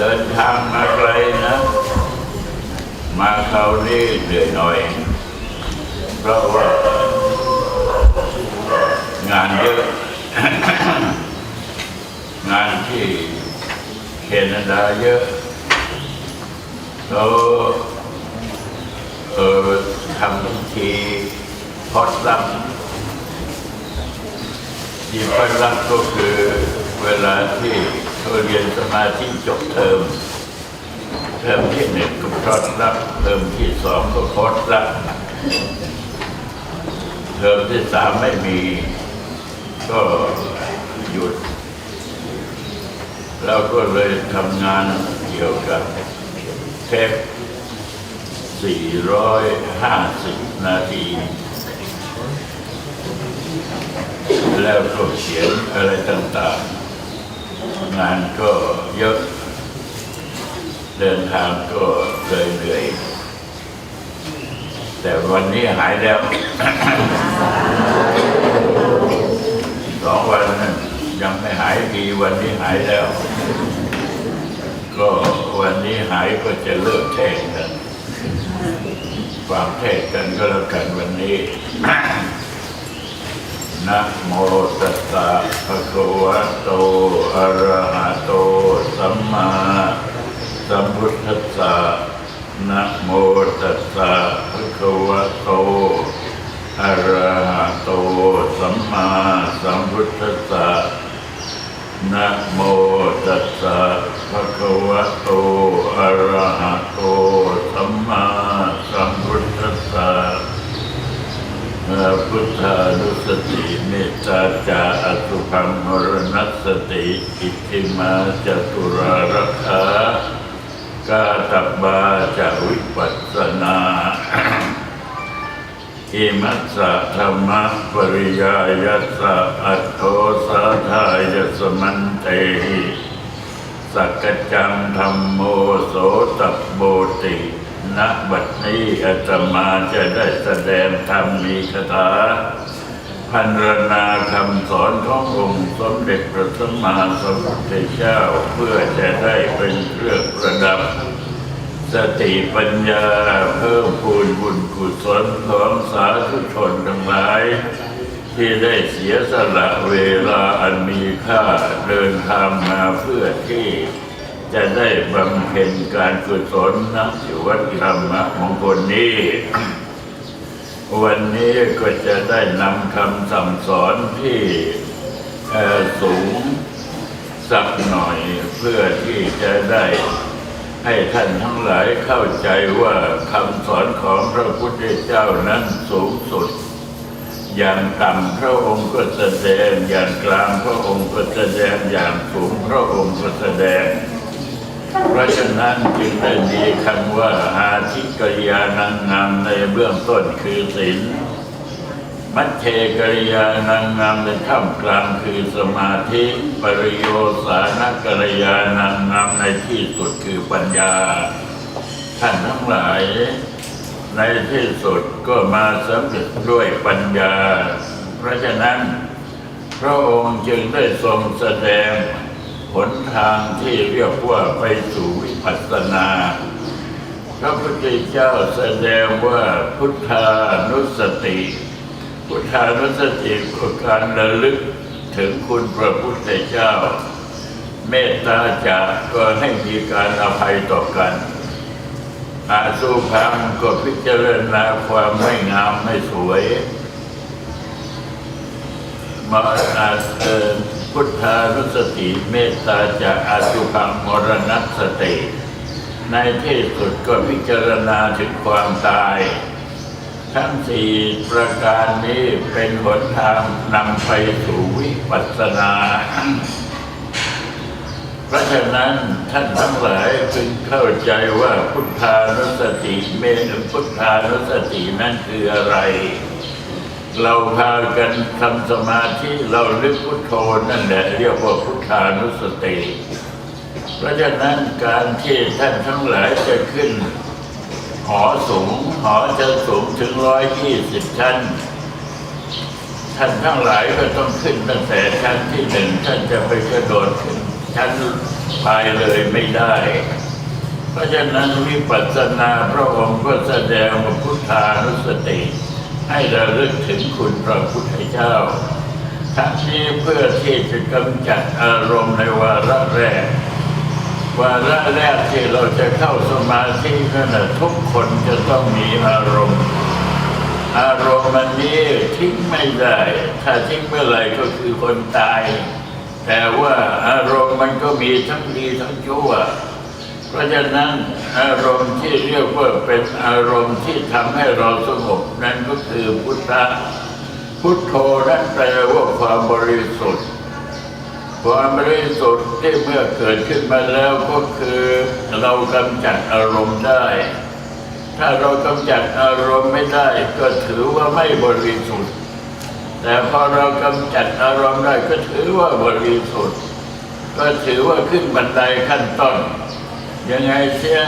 เดินทางมาไกลนะ มาครานี้เหนื่อยหน่อย เพราะว่างานเยอะ งานที่แคนาดาเยอะแล้วเออทำพิธีพอดลับที่พอดลับก็คือเวลาที่ เขาเรียนสมาธิจบเทอมเทอมที่หนึ่งก็พอดลับเทอมที่สองก็พอดลับเทอมที่สามไม่มีก็หยุด แล้วก็เลยทำงานเกี่ยวกับเทป450 นาที แล้วก็เขียนอะไรต่างๆ งานก็เยอะ เดินทางก็เลยเหนื่อย แต่วันนี้หายแล้วสองวันนั้นยังไม่หายดีวันนี้หายแล้ว ก็วันนี้หายก็จะเลิกเทศกันฟังเทศกันก็แล้วกันวันนี้ นะโมตัสสะภะคะวะโต อะระหะโต สัมมาสัมพุทธัสสะนะโมตัสสะภะคะวะโต อะระหะโต สัมมาสัมพุทธัสสะนะโมตัสสะภะคะวะโต อะระหะโต สัมมาสัมพุทธัสสะ พุทธานุสติเมตตาจาอสุพังมรณสติอิทิมาจตุรารักขากาตับบาจะวิปัสสนาอิมัสสะธรรมะปริยายัสสะอัตโตสาทายสมันเตหิสักจังธรรมโมโสตัปโบติ ณบัดนี้อาตมาจะได้แสดงธรรมมีคาถาพันรนาคำสอนขององค์สมเด็จพระสัมมาสัมพุทธเจ้าเพื่อจะได้เป็นเครื่องประดับ สติปัญญาเพิ่มพูนบุญกุศลของสาธุชนทั้งหลาย ที่ได้เสียสละเวลาอันมีค่าเดินทางมาเพื่อที่ จะได้บำเพ็ญการกุศลนักอยู่วัดธรรมมงคลนี้ วันนี้ก็จะได้นำคำสั่งสอนที่สูงสักหน่อยเพื่อที่จะได้ให้ท่านทั้งหลายเข้าใจว่าคำสอนของพระพุทธเจ้านั้นสูงสุด อย่างต่ำพระองค์ก็แสดงอย่างกลางพระองค์ก็แสดงอย่างสูงพระองค์ก็แสดง เพราะฉะนั้นจึงได้มีคำว่าอาทิกริยานังงามในเบื้องต้นคือศีลมัชเชกริยานังงามในท่ามกลางคือสมาธิปริโยสานกริยานังงามในที่สุดคือปัญญา ท่านทั้งหลาย ในที่สุดก็มาสำเร็จด้วยปัญญา เพราะฉะนั้น พระองค์จึงได้ทรงแสดง นทางที่เรียกว่าไปสู่วิปัสสนาพระพุทธเจ้าแสดงว่าพุทธานุสติ พุทธานุสติคือการระลึกถึงคุณพระพุทธเจ้า เมตตาจากก็ให้มีการอภัยต่อกันอาสุพังก็พิจารณาความไม่งามไม่สวยมาอาเพุทธานุสติเมตตาจากอาสุพังมรณสติในที่สุดก็พิจารณาถึงความตาย ทั้งสี่ประการนี้เป็นหนทางนำไปสู่วิปัสสนา เพราะฉะนั้นท่านทั้งหลายจึงเข้าใจว่าพุทธานุสติเมตพุทธานุสตินั่นคืออะไร เราพากันทำสมาธิเราลึกพุทโธนั่นแหละเรียกว่าพุทธานุสติ เพราะฉะนั้นการที่ท่านทั้งหลายจะขึ้น หอสูงหอจะสูงถึงร้อยยี่สิบชั้น ท่านทั้งหลายก็ต้องขึ้นตั้งแต่ชั้นที่หนึ่งท่านจะไปกระโดดขึ้นชั้นภายเลยไม่ได้เพราะฉะนั้นวิปัสสนาพระองค์ก็แสดงว่าพุทธานุสติ ให้เระลึกถึงคุณพระพุทธเจ้า ทั้งนี้เพื่อที่จะกำจัดอารมณ์ในวาระแรก วาระแรกที่เราจะเข้าสมาธินั่นนะทุกคนจะต้องมีอารมณ์ อารมณ์มันนี้ทิ้งไม่ได้ ถ้าทิ้งเมื่อไหร่ก็คือคนตาย แต่ว่าอารมณ์มันก็มีทั้งดีทั้งชั่ว เพราะฉะนั้นอารมณ์ที่เรียกว่าเป็นอารมณ์ที่ทำให้เราสงบนั่นก็คือพุทธะพุทโธนั่นแปลว่าความบริสุทธิ์ ความบริสุทธิ์ที่เมื่อเกิดขึ้นมาแล้วก็คือเรากำจัดอารมณ์ได้ ถ้าเรากำจัดอารมณ์ไม่ได้ ก็ถือว่าไม่บริสุทธิ์ แต่พอเรากำจัดอารมณ์ได้ก็ถือว่าบริสุทธิ์ ก็ถือว่าขึ้นบันไดขั้นต้น ยังไงเสีย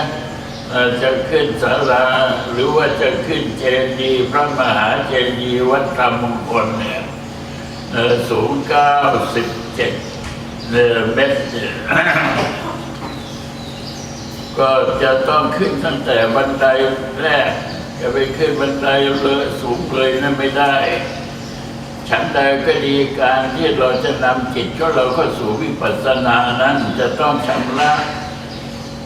จะขึ้นศาลาหรือว่าจะขึ้นเจดีย์พระมหาเจดีย์วัดธรรมมงคลเนี่ยเอ่อสูงเก้าสิบเจ็ดเมตรเนี่ยก็จะต้องขึ้นตั้งแต่บันไดแรกจะไปขึ้นบันไดเลยสูงเลยนั้นไม่ได้ ฉันใดก็ดีการที่เราจะนำจิตของเราเข้าสู่วิปัสสนานั้นจะต้องชำระ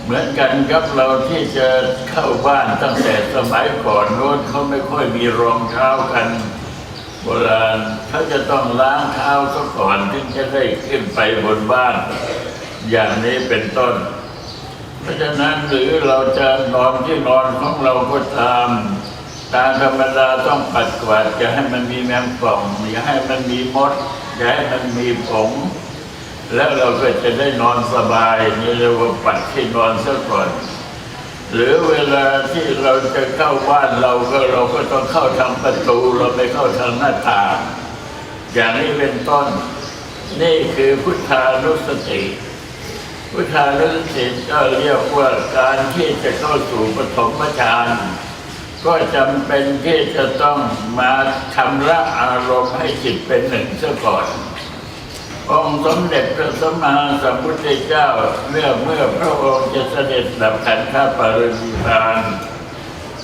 เหมือนกันกับเราที่จะเข้าบ้านตั้งแต่สมัยก่อนโน้นเขาไม่ค่อยมีรองเท้ากันโบราณเขาจะต้องล้างเท้าซะก่อนถึงจะได้ขึ้นไปบนบ้าน อย่างนี้เป็นต้น เพราะฉะนั้นหรือเราจะนอนที่นอนของเราก็ตามตามธรรมดาต้องปัดกวาดอย่าให้มันมีแมงป่องอย่าให้มันมีมดอย่าให้มันมีผง แล้วเราก็จะได้นอนสบายนี่เรียกว่าปัดที่นอนซะก่อน หรือเวลาที่เราจะเข้าบ้านเราก็เราก็ต้องเข้าทางประตูเราไม่เข้าทางหน้าต่างอย่างนี้เป็นต้น นี่คือพุทธานุสติพุทธานุสติก็เรียกว่าการที่จะเข้าสู่ปฐมฌานก็จำเป็นที่จะต้องมาชำระอารมณ์ให้จิตเป็นหนึ่งซะก่อน องค์สมเด็จพระสัมมาสัมพุทธเจ้าเมื่อเมื่อพระองค์จะเสด็จดับขันธปรินิพาน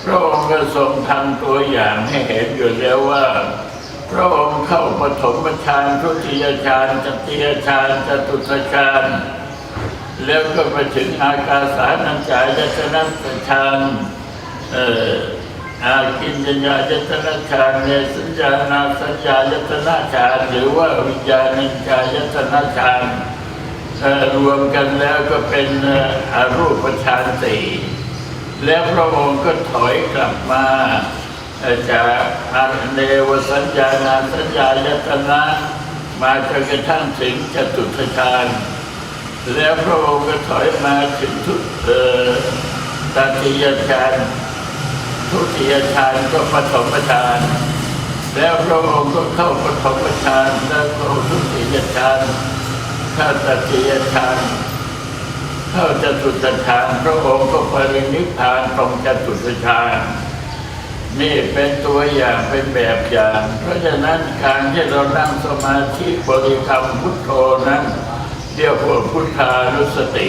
พระองค์ก็ทรงทำตัวอย่างให้เห็นอยู่แล้วว่า พระองค์เข้าปฐมฌานทุติยฌานตติยฌานจตุตฌานแล้วก็ไปถึงอากาสานัญจายตนะฌานเอ่อ อากินญญายตนะฌานเนสัญญานาสัญญายตนะฌานหรือว่าวิญญาณัญจายตนะฌานรวมกันแล้วก็เป็นอรูปฌานสี่แล้วพระองค์ก็ถอยกลับมาจากอันเนวสัญญานาสัญญายตนะมาจนกระทั่งถึงจตุตฌานแล้วพระองค์ก็ถอยมาถึงทุตติยฌาน ทุติยฌานก็ปฐมฌานแล้วพระองค์ก็เข้าปฐมฌานแล้วก็ทุติยฌานเข้าตติยฌานเข้าจตุตฌานพระองค์ก็ปรินิพพานตรงจตุตฌานนี่เป็นตัวอย่างเป็นแบบอย่าง เพราะฉะนั้นการที่เรานั่งสมาธิบริกรรมพุทโธนั้นเรียกว่าพุทธานุสติ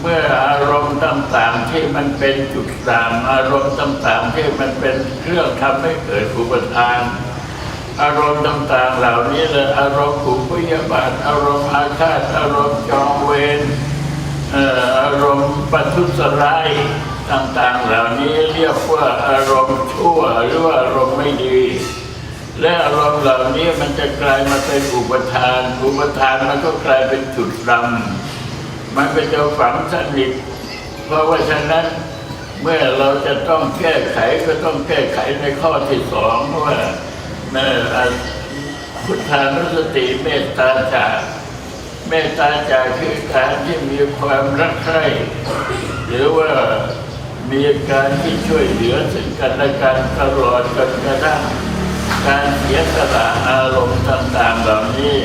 เมื่ออารมณ์ต่างๆที่มันเป็นจุดต่างอารมณ์ต่างๆที่มันเป็นเครื่องทำให้เกิดอุปทาน อารมณ์ต่างๆเหล่านี้เลยอารมณ์ผูกพยาบาทอารมณ์อาฆาตอารมณ์จองเวรอารมณ์ปัทุษร้ายต่างๆ เหล่านี้เรียกว่าอารมณ์ชั่วหรือว่าอารมณ์ไม่ดี และอารมณ์เหล่านี้มันจะกลายมาเป็นอุปทาน อุปทานมันก็กลายเป็นจุดดำ มันเป็นจะฝังสนิทเพราะว่าฉะนั้นเมื่อเราจะต้องแก้ไขก็ต้องแก้ไขในข้อที่สองว่าเมื่อพุทธานุสติเมตตาจาเมตตาจาคือการที่มีความรักใคร่หรือว่ามีการที่ช่วยเหลือซึ่งกันและกันตลอดจนกระทั่งการเสียสละอารมณ์ต่างๆเหล่านี้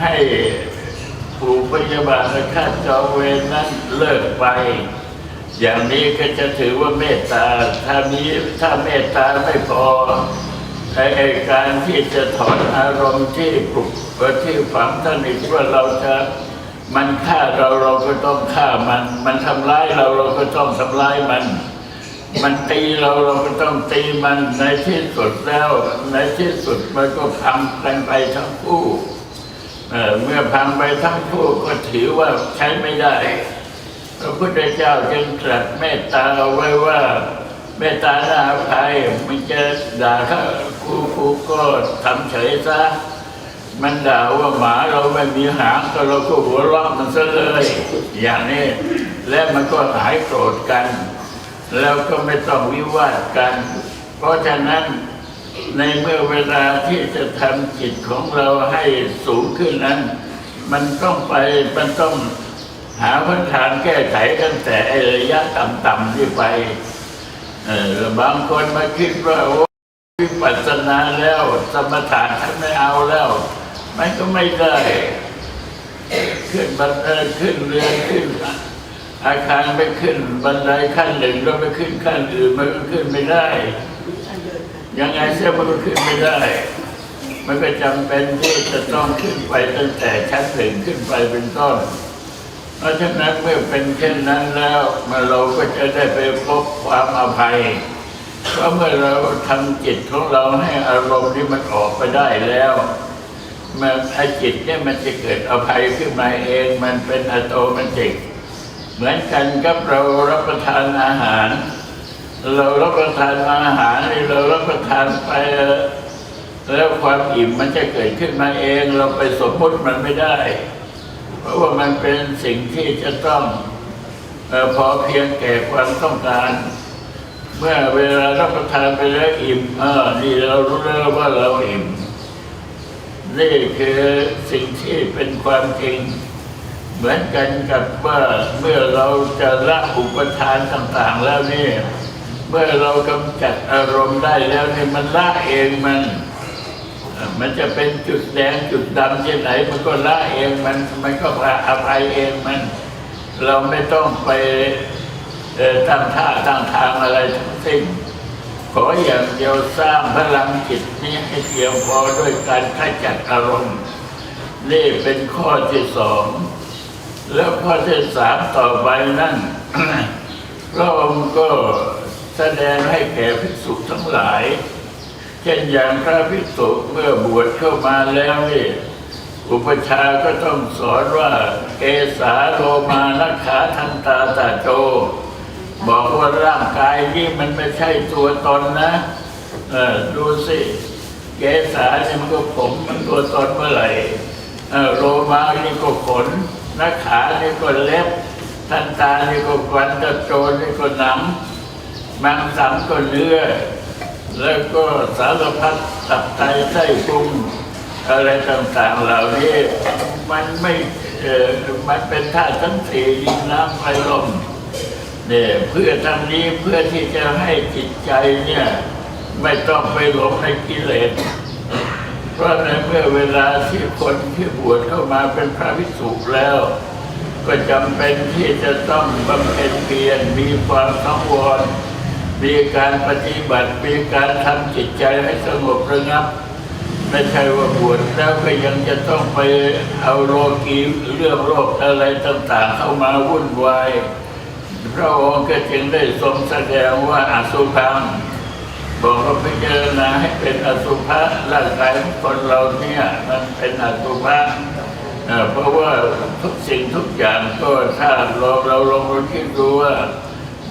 ให้ ผู้พยาบาลและข้าจองเวรนั้นเลิกไป อย่างนี้ก็จะถือว่าเมตตา ถ้ามีถ้าเมตตาไม่พอไอ้ไอการที่จะถอนอารมณ์ที่ปลุกที่ฝังสนิทว่าเราจะมันฆ่าเราเราก็ต้องฆ่ามัน มันทำร้ายเราเราก็ต้องทำร้ายมัน มันตีเราเราก็ต้องตีมันในที่สุดแล้ว ในที่สุดมันก็พังกันไปทั้งคู่ เมื่อพังไปทั้งคู่ก็ถือว่าใช้ไม่ได้ พระพุทธเจ้าจึงตรัสเมตตาเอาไว้ว่าเมตตาหน้าภัยมันจะด่าเขากูกูก็ทำเฉยซะมันด่าว่าหมาเราไม่มีหางก็เราก็หัวเราะมันซะเลย อย่างนี้ และมันก็หายโกรธกัน แล้วก็ไม่ต้องวิวาทกัน เพราะฉะนั้น ในเมื่อเวลาที่จะทำจิตของเราให้สูงขึ้นนั้น มันต้องไปมันต้องหาพันทางแก้ไขตั้งแต่ระยะต่ำๆที่ไปบางคนมาคิดว่าโอ้วิปัสสนาแล้ว สมถะท่านไม่เอาแล้ว มันก็ไม่ได้ ขึ้นบันไดขึ้นเรือขึ้น อาคารไม่ขึ้นบันไดขั้นหนึ่งแล้วไม่ขึ้นขั้นอื่นมันก็ขึ้นไม่ได้ ยังไงเสียมันก็ขึ้นไม่ได้ มันก็จำเป็นที่จะต้องขึ้นไปตั้งแต่ชั้นหนึ่งขึ้นไปเป็นต้น เพราะฉะนั้นเมื่อเป็นเช่นนั้นแล้วมาเราก็จะได้ไปพบความอภัย เพราะเมื่อเราทำจิตของเราให้อารมณ์ที่มันออกไปได้แล้วมันไอจิตเนี่ยมันจะเกิดอภัยขึ้นมาเองมันเป็นอัตโนมัติเหมือนกันกับเรารับประทานอาหาร เรารับประทานอาหารนี่เรารับประทานไปแล้วความอิ่มมันจะเกิดขึ้นมาเอง เราไปสมมติมันไม่ได้ เพราะว่ามันเป็นสิ่งที่จะต้องพอเพียงแก่ความต้องการ เมื่อเวลารับประทานไปแล้วอิ่มเออนี่เรารู้แล้วว่าเราอิ่มนี่คือสิ่งที่เป็นความจริง เหมือนกันกับว่าเมื่อเราจะละอุปทานต่าง ๆ แล้วนี่ เมื่อเรากำจัดอารมณ์ได้แล้วเนี่ยมันละเองมัน มันจะเป็นจุดแดงจุดดำที่ไหน มันก็ละเองมัน มันก็อภัยเองมัน เราไม่ต้องไปตั้งท่าตั้งทางอะไรทั้งสิ้นขออย่างเดียวสร้างพลังจิตนี้ให้เพียงพอด้วยการขจัดอารมณ์ นี่เป็นข้อที่สอง แล้วข้อที่สามต่อไปนั่นพระองค์ก็ แสดงให้แก่ภิกษุทั้งหลาย เช่นอย่างพระภิกษุเมื่อบวชเข้ามาแล้วนี่อุปชาก็ต้องสอนว่าเกสาโลมานักขาทันตาตาโจ บอกว่าร่างกายนี้มันไม่ใช่ตัวตนนะเออดูสิเกสาเนี่ยมันก็ผมมันตัวตนเมื่อไหร่โลมานี่ก็ขนนักขานี่ก็เล็บทันตานี่ก็ฟันตะโจนนี่ก็หนัง มังสังก็เนื้อ แล้วก็สารพัดตับไตไส้พุงอะไรต่างๆเหล่านี้มันไม่เออมันเป็นธาตุทั้งสี่ดินน้ำไฟลมเนี่ยเพื่อทำนี้เพื่อที่จะให้จิตใจเนี่ยไม่ต้องไปหลงในกิเลส เพราะในเมื่อเวลาที่คนที่บวชเข้ามาเป็นพระภิกษุแล้ว ก็จำเป็นที่จะต้องบำเพ็ญเพียรมีความสังวร มีการปฏิบัติ มีการทำจิตใจให้สงบระงับ ไม่ใช่ว่าบวชแล้วก็ยังจะต้องไปเอาโลกีเรื่องโรคอะไรต่างๆ เข้ามาวุ่นวายพระองค์ก็จึงได้ทรงแสดงว่าอสุภังบอกว่าพิจารณาให้เป็นอสุภะร่างกายของคนเราเนี่ยมันเป็นอสุภะเอ่อเพราะว่าทุกสิ่งทุกอย่างก็ถ้าเราเราลองคิดดูว่า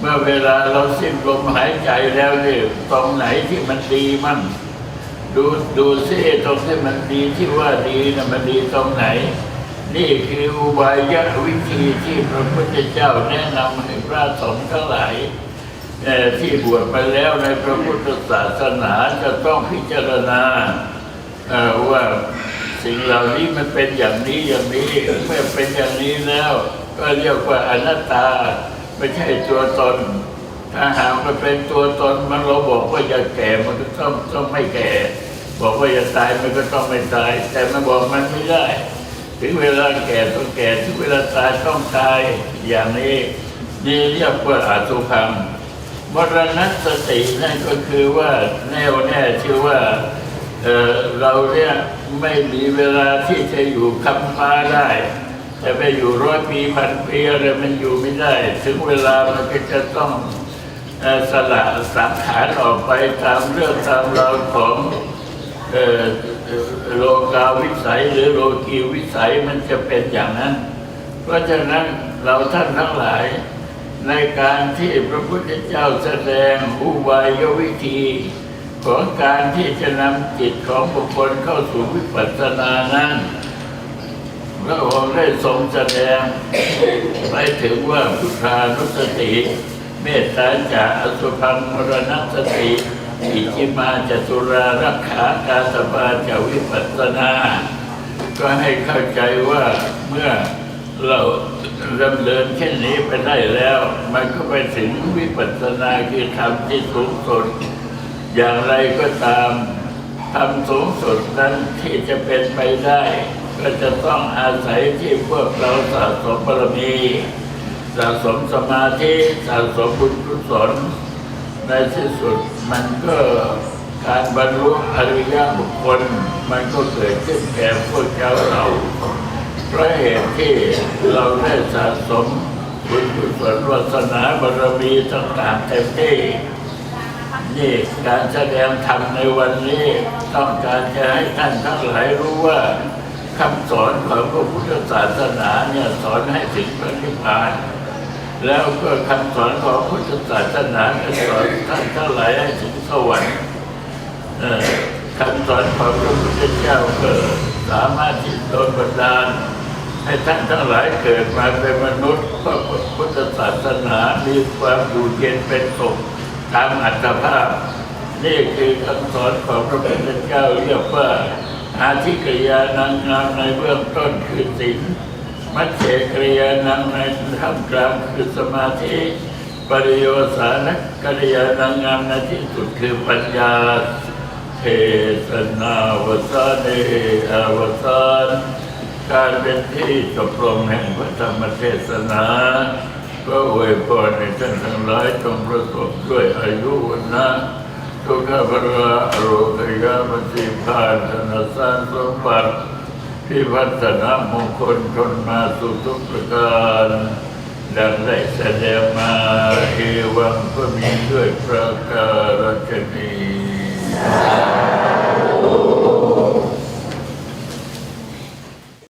เมื่อเวลาเราสิ้นลมหายใจแล้วนี่ตรงไหนที่มันดีมั่งดูดูซิตรงที่มันดีที่ว่าดีนะมันดีตรงไหน นี่คืออุบายวิธีที่พระพุทธเจ้าแนะนำให้พระสงฆ์ทั้งหลายที่บวชไปแล้วในพระพุทธศาสนาจะต้องพิจารณาว่าสิ่งเหล่านี้มันเป็นอย่างนี้อย่างนี้เมื่อเป็นอย่างนี้แล้ว ก็เรียกว่าอนัตตา ไม่ใช่ตัวตน ถ้าหากมันเป็นตัวตนมันเราบอกว่าอย่าแก่มันก็ต้องต้องไม่แก่ บอกว่าอย่าตายมันก็ต้องไม่ตาย แต่มันบอกมันไม่ได้ ถึงเวลาแก่ต้องแก่ถึงเวลาตายต้องตายอย่างนี้นี่เรียกว่าอาสุพังมรณสตินั่นก็คือว่าแน่วแน่ชื่อว่าเเราเนี่ยไม่มีเวลาที่จะอยู่คำฟ้าได้ จะไปอยู่ร้อยปีพันปีอะไรมันอยู่ไม่ได้ ถึงเวลามันก็จะต้องสละสังขารออกไปตามเรื่องตามราวของโลกาวิสัยหรือโลกีวิสัยมันจะเป็นอย่างนั้น เพราะฉะนั้นเราท่านทั้งหลาย ในการที่พระพุทธเจ้าแสดงอุบายวิธีของการที่จะนำจิตของบุคคลเข้าสู่วิปัสสนานั้น พระองค์ได้ทรงแสดงไปถึงว่าพุทธานุสติ เมตตาจาอสุพังมรณสติอิจิมาจตุรารักขากาสปาจาวิปัสนา ก็ให้เข้าใจว่าเมื่อเราดำเนินเช่นนี้ไปได้แล้ว มันก็ไปถึงวิปัสสนาคือธรรมที่สูงสุด อย่างไรก็ตามทำสูงสุดนั้นที่จะเป็นไปได้ ก็จะต้องอาศัยที่พวกเราสะสมบารมีสะสมสมาธิสะสมบุญกุศลในที่สุดมันก็การบรรลุอริยบุคคล มันก็เกิดขึ้นแก่พวกเจ้าเราเพราะเหตุที่เราได้สะสมบุญกุศลวาสนาบารมีต่างๆเต็มที่นี่การแสดงธรรมในวันนี้ ต้องการจะให้ท่านทั้งหลายรู้ว่า คำสอนของพระพุทธศาสนาเนี่ยสอนให้ถึงพระนิพพาน แล้วก็คำสอนของพุทธศาสนาสอนท่านทั้งหลายให้ถึงสวรรค์เอ่อคำสอนของพระพุทธเจ้าก็สามารถที่โดนบันดาลให้ท่านทั้งหลายเกิดมาเป็นมนุษย์พระพุทธศาสนามีความอยู่เย็นเป็นสุขตามอัตภาพ นี่คือคำสอนของพระพุทธเจ้าเรียกว่า อาธิกริยานางงามในเบื้องต้นคือศีลมัจเจกริยานางในท่ามกลางคือสมาธิปริโยสานกริยานางงามในที่สุดคือปัญญาเทศนาวสานเนอวสานการเป็นที่จบลงแห่งพระธรรมเทศนาก็อวยพรในท่านทั้งหลายจงประสบด้วยอายุวันนะ ทุกขภระอโรคยาปจิพาณธนสร้างสมบัติพิพัฒนามงคลชนมาสุทุกประการดังได้แสดงมาเอวังก็มีด้วยประการชนี้